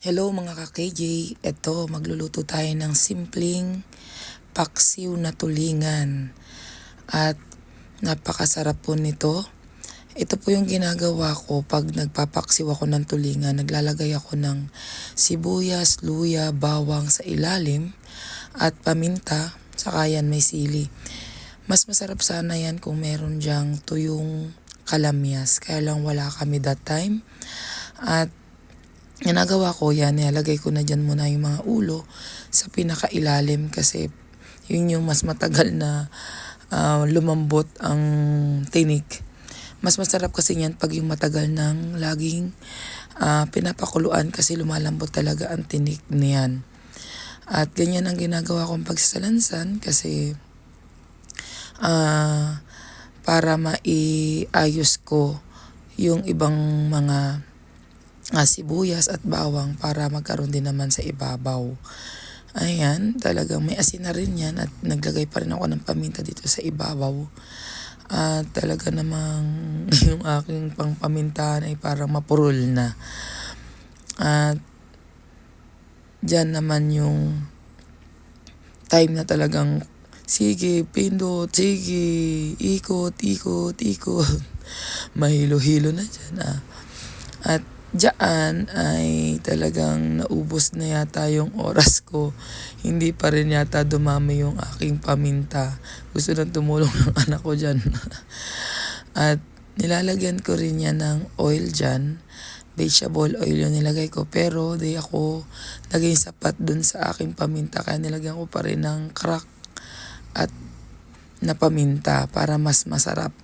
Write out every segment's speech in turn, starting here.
Hello mga ka-KJ, eto magluluto tayo ng simpleng paksiw na tulingan at napakasarap po nito. Ito po yung ginagawa ko pag nagpapaksiw ako ng tulingan. Naglalagay ako ng sibuyas, luya, bawang sa ilalim at paminta, saka yan may sili. Mas masarap sana yan kung meron dyang tuyong kalamyas. Kaya lang wala kami that time. At ginagawa ko yan, nilalagay ko na dyan muna yung mga ulo sa pinakailalim kasi yun yung mas matagal na ah, lumambot ang tinik. Mas masarap kasi yan pag yung matagal nang laging ah, pinapakuluan kasi lumalambot talaga ang tinik niyan. At ganyan ang ginagawa kong pagsasalansan kasi ah, para maiayos ko yung ibang mga ah, sibuyas at bawang para magkaroon din naman sa ibabaw. Ayan, talagang may asin na rin yan at naglagay pa rin ako ng paminta dito sa ibabaw. At talaga namang yung aking pangpamintahan ay parang mapurol na. At dyan naman yung time na talagang sige, pindot, sige, ikot, ikot, ikot. Mahilo-hilo na dyan ah. At Diyan ay talagang naubos na yata yung oras ko. Hindi pa rin yata dumami yung aking paminta. Gusto nang tumulong ng anak ko dyan. At nilalagyan ko rin yan ng oil dyan. Vegetable oil yung nilagay ko. Pero di ako naging sapat dun sa aking paminta. Kaya nilagyan ko pa rin ng crack at na paminta para mas masarap.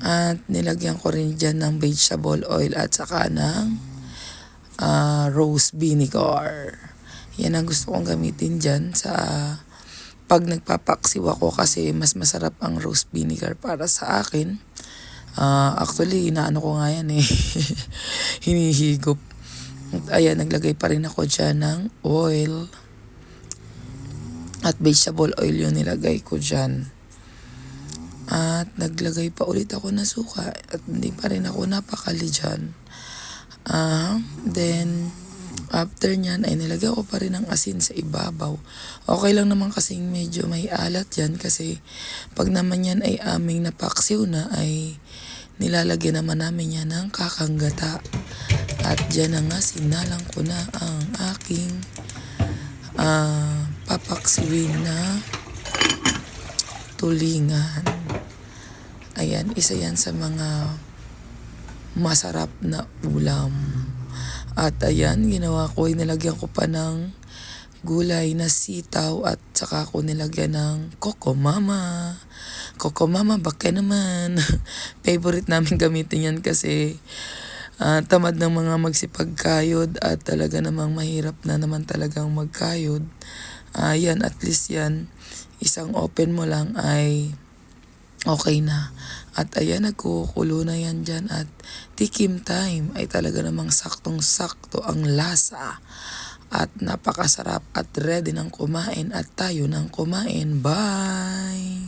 At nilagyan ko rin dyan ng vegetable oil at saka ng ah, rose vinegar. Yan ang gusto kong gamitin dyan sa pag nagpapaksiw ako kasi mas masarap ang rose vinegar para sa akin. Ah, actually, inaano ko nga yan eh. Hinihigop. At ayan, naglagay pa rin ako dyan ng oil. At vegetable oil yung nilagay ko dyan. At naglagay pa ulit ako ng suka at hindi pa rin ako napakali dyan. Ah, then, after nyan ay nilagay ko pa rin ng asin sa ibabaw. Okay lang naman kasing medyo may alat yan kasi pag naman yan ay aming napaksiw na ay nilalagyan naman namin yan ng kakanggata. At dyan na nga sinalang ko na ang aking ah, papaksiwin na tulingan. Ayan, isa yan sa mga masarap na ulam. At ayan, ginawa ko, nilagyan ko pa ng gulay na sitaw at saka ko nilagyan ng Coco Mama. Coco Mama, baka naman. Favorite namin gamitin yan kasi ah, tamad ng mga magsipagkayod at talaga namang mahirap na naman talagang magkayod. Ayan, at least yan, isang open mo lang ay okay na. At ayan, nagkukulo na yan dyan at tikim time ay talaga namang saktong-sakto ang lasa. At napakasarap at ready ng kumain at tayo ng kumain. Bye!